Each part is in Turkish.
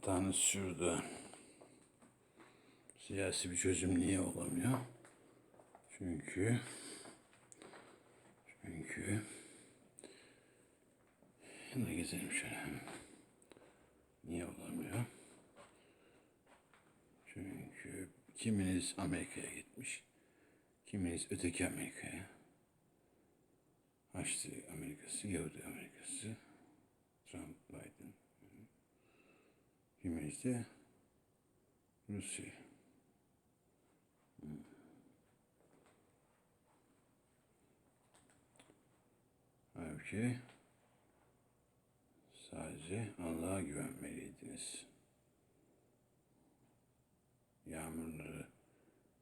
Hatanız şurada. Siyasi bir çözüm niye olamıyor? Çünkü çünkü Yine gezelim şöyle. Niye olamıyor? Çünkü kiminiz Amerika'ya gitmiş, kiminiz öteki Amerika'ya. Haçlı Amerikası, Yahudi Amerikası, Trump, Biden. De Rusya. Halbuki sadece Allah'a güvenmeliydiniz. Yağmurları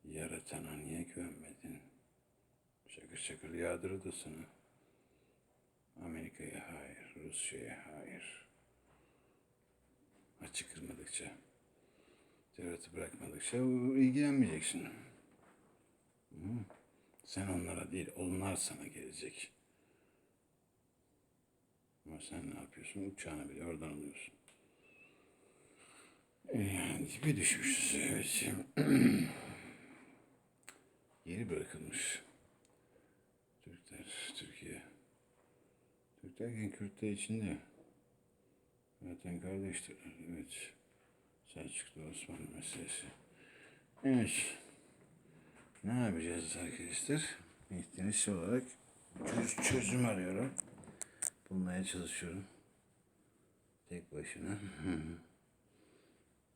yaratana niye güvenmedin? Şakır şakır yağdırdı sana. Amerika'ya hayır, Rusya'ya hayır. Açık kırmadıkça, devleti bırakmadıkça ilgilenmeyeceksin. Sen onlara değil, onlar sana gelecek. Ama sen ne yapıyorsun? Uçağını bile oradan alıyorsun. E, Yani bir düşmüşüz. Evet. Yeri bırakılmış. Türkler, Türkiye. Türk derken Kürtler içinde. Zaten kardeştirler. Evet. Selçuklu Osmanlı meselesi. Evet. Ne yapacağız arkadaşlar? İhtiyaç olarak çöz, çözüm arıyorum. Bulmaya çalışıyorum. Tek başına.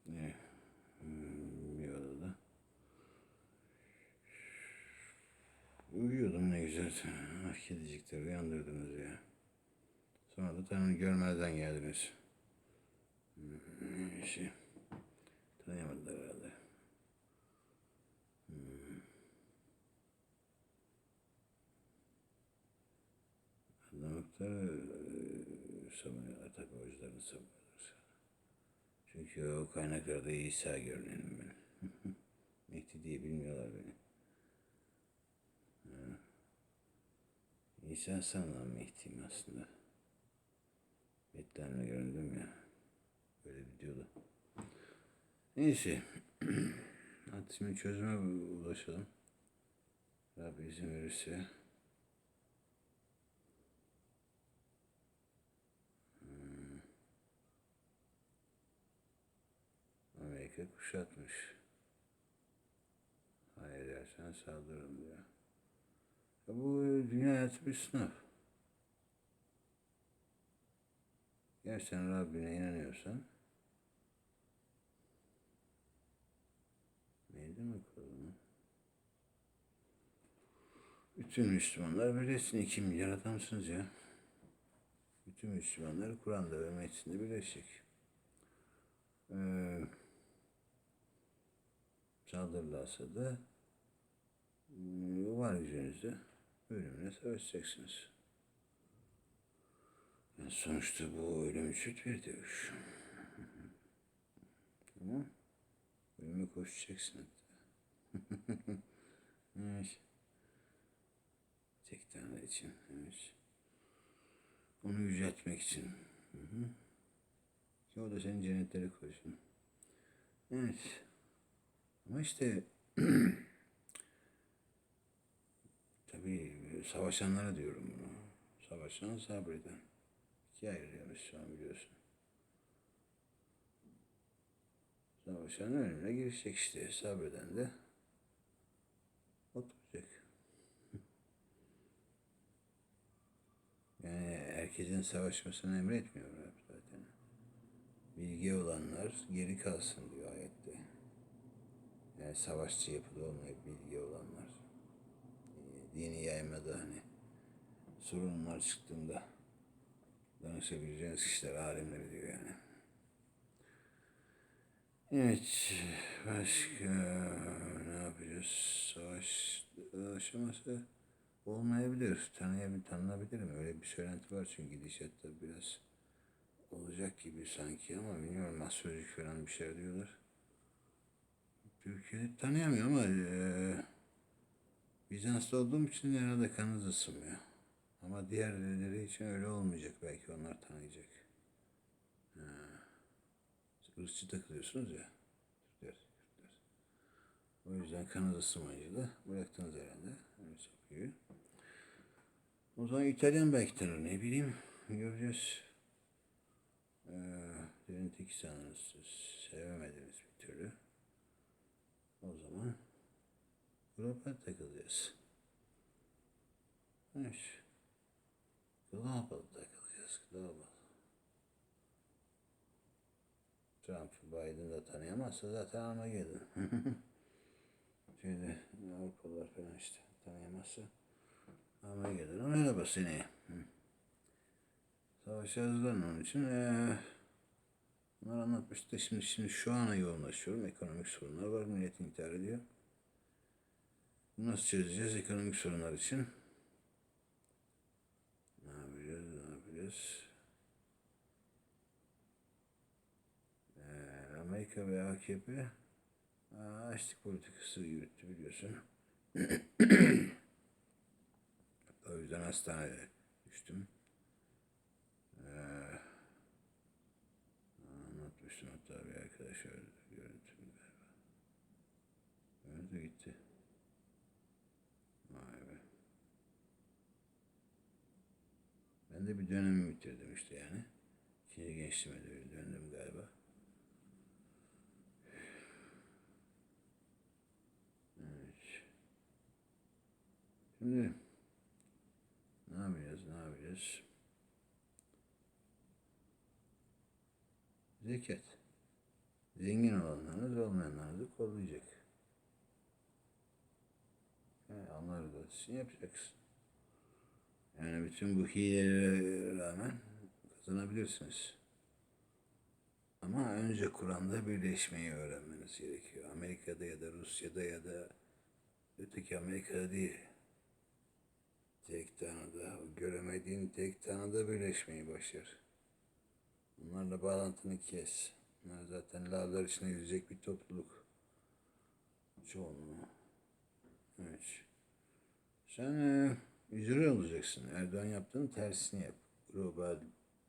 Ne? Hmm, Bir odada. Uyuyordum ne güzel. Ah kedicikleri uyandırdınız ya. Sonra da tanrı görmezden geldiniz. Hmm, Şey, tanıyamadılar herhalde. Savunuyorlar tabi hocalarını savunuyorlar. Çünkü o kaynaklarda İsa görünenim ben. Mehdi diye bilmiyorlar beni. Ha. İsa sanılan Mehdi'yim aslında. Betlenle göründüm ya. Böyle videoda. Neyse. Hadi şimdi çözüme ulaşalım. Rabbi izin verirse. Amerika kuşatmış. Hayır dersen saldırırım diyor. Ya bu dünya hayatı bir sınav. Gerçekten Rabbine inanıyorsan mi kurulu? Bütün Müslümanlar birleşsin. iki milyar adamsınız ya. Bütün Müslümanlar Kur'an'da ve metninde birleşecek. Ee, saldırırlarsa da e, var gücünüzde ölümle savaşacaksınız. Yani sonuçta bu ölüm için bir dövüş. Tamam. Ölüme koşacaksın hatta. Evet. Tek tane için. Evet. Onu yüceltmek için. Hı. Ki o da senin cennetlere koysun. Evet. Ama işte tabii savaşanlara diyorum bunu. Savaşan sabreden. İkiye ayırıyoruz şu an biliyorsun. Savaşan önüne girişecek işte. Sabreden de Yani herkesin savaşmasını emretmiyor Rab zaten. Bilgi olanlar geri kalsın diyor ayette. Yani savaşçı yapıda olmayıp bilgi olanlar. e, Dini yaymada hani sorunlar çıktığında danışabileceğiniz kişiler alimleri diyor yani. Evet, başka ne yapacağız? Savaş aşaması olmayabilir. Tanıyabilir, tanınabilirim. Öyle bir söylenti var çünkü gidişatta biraz olacak gibi sanki ama bilmiyorum astrolojik falan bir şey diyorlar. Türkiye'yi tanıyamıyor ama e, Bizans'ta olduğum için herhalde kanınız ısınmıyor. Ama diğerleri için öyle olmayacak. Belki onlar tanıyacak. Ha. ırkçı takılıyorsunuz ya. O yüzden kanı ısınmayınca da bıraktınız herhalde. Öyle yapıyor. O zaman İtalyan belki tanır ne bileyim. Göreceğiz. Ee, derin teki sanırız sevemediniz bir türlü. O zaman global takılacağız. Evet. Global takılacağız. Global. Trump, Biden da tanıyamazsa zaten ama gelin. Şeyde Avrupalılar falan işte tanıyamazsa ama gelin. Merhaba seni. Hı. Savaşa hazırlanın onun için. Ee, bunları anlatmıştı. Şimdi, şimdi şu ana yoğunlaşıyorum. Ekonomik sorunlar var. Millet intihar ediyor. Bunu Nasıl çözeceğiz ekonomik sorunlar için? Ne yapacağız? Ne yapacağız? Ee, Amerika ve AKP açlık politikası yürüttü biliyorsun. o yüzden hastaneye düştüm. Ee, anlatmıştım hatta bir arkadaş öldü. Görüntüm galiba. Öldü gitti. Vay be. Ben de bir dönemi bitirdim işte yani. İkinci gençliğime de döndüm galiba. Evet. Şimdi ne yapacağız, ne yapacağız? Zekat. Zengin olanlarınız olmayanlarınızı kollayacak. Yani da sizin yapacaksın. Yani bütün bu hilelere rağmen kazanabilirsiniz. Ama önce Kur'an'da birleşmeyi öğrenmeniz gerekiyor. Amerika'da ya da Rusya'da ya da öteki Amerika'da değil. Tek tanrıda, göremediğin tek tanrıda birleşmeyi başar. Bunlarla bağlantını kes. Bunlar zaten lavlar içine yüzecek bir topluluk. Çoğunluğu. Evet. Sen e, İzrail olacaksın. Erdoğan yaptığın tersini yap. Global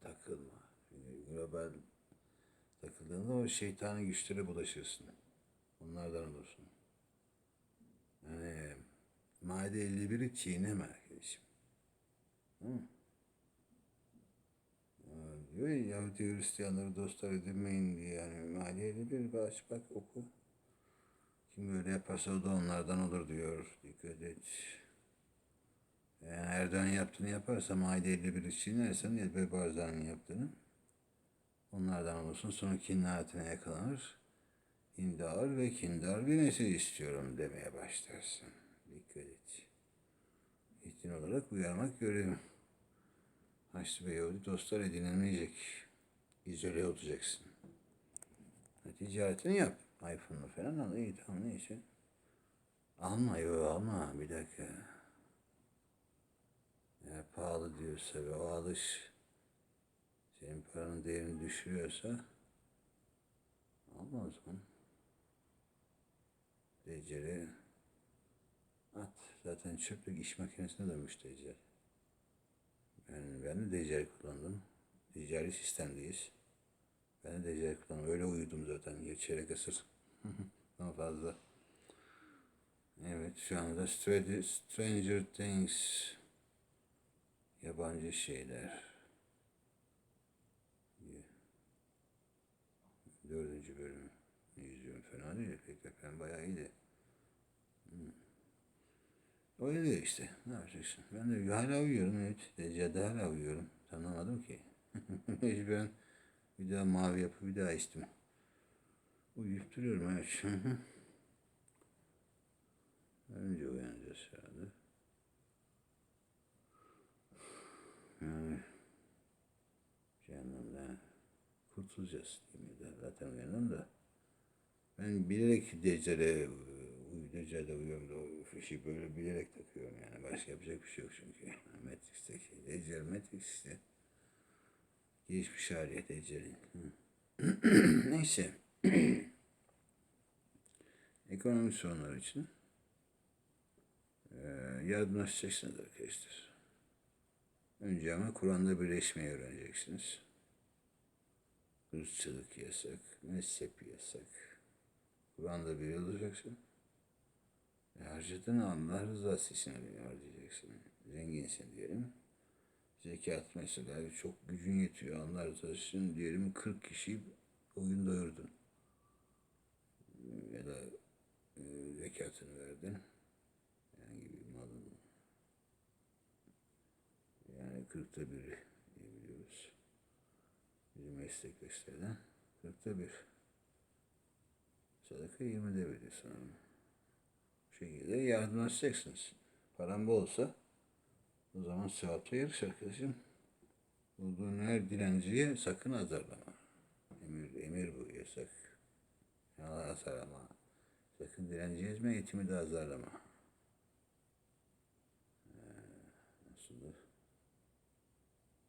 takılma. Yani global takıldığında o şeytani güçlere bulaşırsın. Onlardan olursun. Yani Maide 51'i çiğneme Aa, Diyor ya Yahudi Hristiyanları dostlar edinmeyin diye yani Maide 51 bir aç bak oku. Kim böyle yaparsa o da onlardan olur diyor. Dikkat et. Yani Erdoğan yaptığını yaparsa Maide 51 için neresen Yedbe Barzani'nin yaptığını onlardan olursun. Sonra kinayetine yakalanır. İndar ve kindar bir nesil istiyorum demeye başlarsın. Dikkat et. İhtin olarak uyarmak görevim. Haçlı ve Yahudi dostlar edinilmeyecek. İzole olacaksın. Ticaretini yap. iPhone'u falan al. İyi tamam neyse. Alma yok alma. Bir dakika. Eğer pahalı diyorsa ve o alış senin paranın değerini düşürüyorsa alma o zaman. Deceli at. Zaten çöplük iş makinesine dönmüş decel. Ben, ben de decel kullandım. Ticari sistemdeyiz. Ben de decel kullandım. Öyle uyudum zaten. Ya Çeyrek asır. Daha fazla. Evet şu anda Str- Stranger Things yabancı şeyler. Dördüncü bölüm izliyorum. Fena değil. Pek de falan bayağı iyiydi. Öyle değil işte. Ne yapacaksın? Ben de hala uyuyorum. Evet. Deccade hala uyuyorum. Tanımadım ki. Mecburen bir daha mavi yapıp bir daha içtim. Uyuyup duruyorum evet. Önce uyanacağız herhalde. Yani cehennemden kurtulacağız de? Zaten uyandım da. Ben bilerek Deccale, uy- Deccale'de uyuyorum da o fişi böyle bilerek takıyorum yani. Başka yapacak bir şey yok çünkü. Matrix'teki Deccal Matrix işte. Gelişmiş hali Deccal'in. Hı. Neyse. Ekonomik sorunlar için eee yardımlaşacaksınız arkadaşlar. Önce ama Kur'an'da birleşmeyi öğreneceksiniz. Irkçılık yasak, mezhep yasak. Kur'an'da bir olacaksın. E harcadığın Allah rızası için harcayacaksın. Zenginsin diyelim. Zekat mesela çok gücün yetiyor. Allah rızası için diyelim 40 kişiyi o gün doyurdun. Ya da e, zekatını verdin. Yani bir malın yani kırkta bir diyebiliyoruz. Bizim meslektaşlardan kırkta bir. Sadaka yirmide veriyorsun ama. Şekilde yardımlaşacaksınız. Paran bol olsa o zaman sevapta yarış arkadaşım. Bulduğun her dilenciye sakın azarlama. Emir, emir bu yasak. Ya azarlama. Sakın dilenci ezme, yetimi de azarlama. Ee, nasıldır?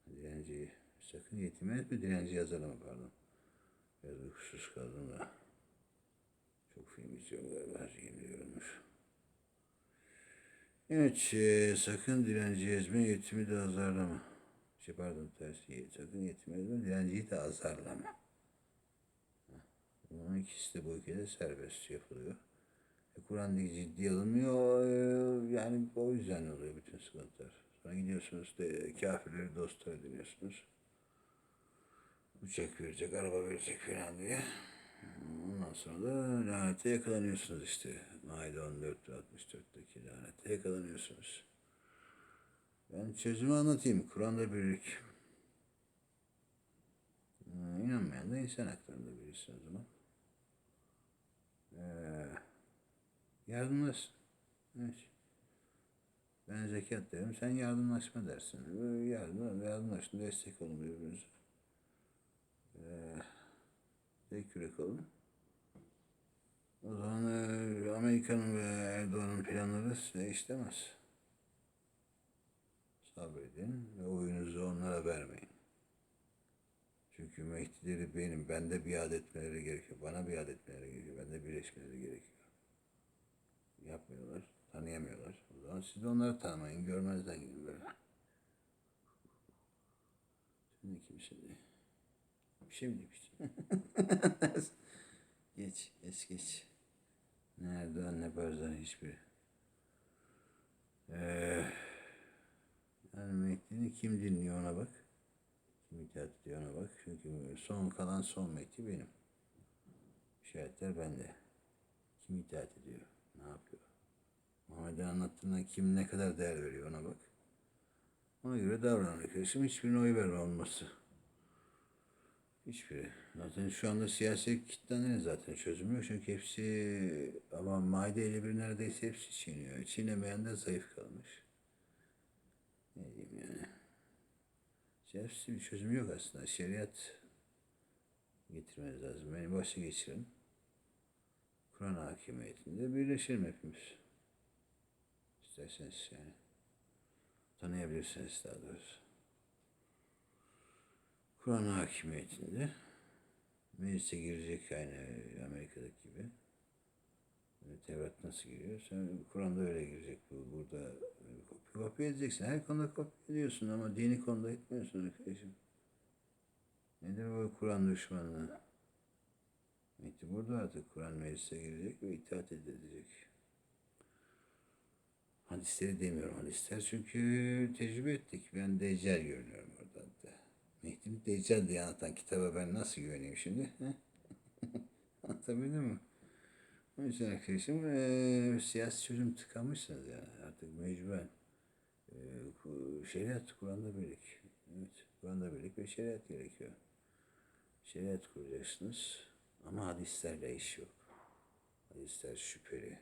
Dilenciyi sakın yetimi ezme, dilenciyi azarlama pardon. Biraz uykusuz kaldım da. Çok film izliyorum galiba, her şeyi biliyormuş. Evet, e, sakın dilenci ezme, yetimi de azarlama. Şey pardon tersi, sakın yetimi ezme, dilenciyi de azarlama. Bunun ikisi de bu ülkede serbest yapılıyor. E, Kur'an'daki ciddiye alınmıyor, e, yani o yüzden oluyor bütün sıkıntılar. Sonra gidiyorsunuz da kafirleri dostlar ediniyorsunuz. Uçak verecek, araba verecek falan diye. Ondan sonra da lanete yakalanıyorsunuz işte. Maide 14 ve 64'teki lanete yakalanıyorsunuz. Ben çözümü anlatayım. Kur'an'da birlik. Ee, inanmayan da insan haklarında birisi o zaman. Ee, yardımlaş. Evet. Ben zekat derim, sen yardımlaşma dersin. Yardım, yardımlaşın, destek olun birbirinize. Ee, tek yürek olun. O zaman e, Amerika'nın ve Erdoğan'ın planları size işlemez. Sabredin ve oyunuzu onlara vermeyin. Çünkü Mehdileri benim, bende biat etmeleri gerekiyor. Bana biat etmeleri gerekiyor. Bende birleşmeleri gerekiyor. Yapmıyorlar, tanıyamıyorlar. O zaman siz de onları tanımayın, görmezden gidin böyle. Sen de kimsin Bir şey demiştin? geç, geç, geç. Ne Erdoğan ne Barzani hiçbiri. Ee, yani Mehdi'ni kim dinliyor ona bak. Kim itaat ediyor ona bak. Çünkü son kalan son Mehdi benim. İşaretler bende. Kim itaat ediyor? Ne yapıyor? Muhammed'in anlattığına kim ne kadar değer veriyor ona bak. Ona göre davran arkadaşım. Hiçbirine oy verme olması. Hiçbiri. Zaten şu anda siyasi kitlenin zaten çözümü yok. Çünkü hepsi ama Maide ile bir neredeyse hepsi çiğniyor. Çiğnemeyen de zayıf kalmış. Ne diyeyim yani. Siyasi bir çözümü yok aslında. Şeriat getirmeniz lazım. Beni başa geçirin. Kur'an hakimiyetinde birleşelim hepimiz. İsterseniz yani. Tanıyabilirsiniz daha doğrusu. Kur'an hakimiyetinde meclise girecek aynı Amerika'daki gibi. Yani Tevrat nasıl giriyor? Sen Kur'an'da öyle girecek bu. Burada kopya, kopya edeceksin. Her konuda kopya ediyorsun ama dini konuda etmiyorsun arkadaşım. Nedir bu Kur'an düşmanlığı? Mehdi burada artık Kur'an meclise girecek ve itaat edilecek. Hadisleri demiyorum hadisler çünkü tecrübe ettik. Ben deccal görünüyorum Mehdi'nin deccal diye anlatan kitaba ben nasıl güveneyim şimdi? Anlatabildim mi? O yüzden arkadaşım eee siyasi çözüm tıkamışsınız yani artık mecburen. Ku- şeriat Kur'an'da birlik. Evet, Kur'an'da birlik ve şeriat gerekiyor. Şeriat kuracaksınız ama hadislerle iş yok. Hadisler şüpheli.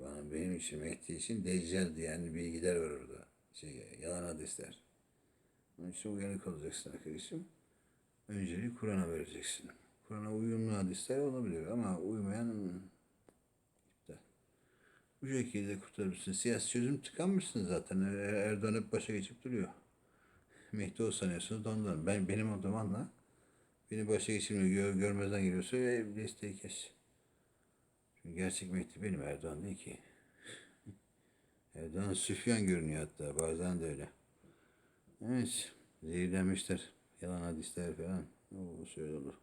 Bana benim için Mehdi için Deccal diyen bilgiler var orada. Şey, yalan hadisler. Onun için uyanık olacaksın arkadaşım. Önceliği Kur'an'a vereceksin. Kur'an'a uyumlu hadisler olabilir ama uymayan iptal. Bu şekilde kurtarırsın. Siyasi çözüm tıkanmışsın zaten. Er- Erdoğan hep başa geçip duruyor. Mehdi o sanıyorsunuz da ondan. Ben, benim o zamanla beni başa geçirmiyor. Gör, görmezden geliyorsa ve desteği kes. Çünkü gerçek Mehdi benim Erdoğan değil ki. Erdoğan Süfyan görünüyor hatta bazen de öyle. Evet zehirlenmişler. Yalan hadisler falan. O şöyle olur.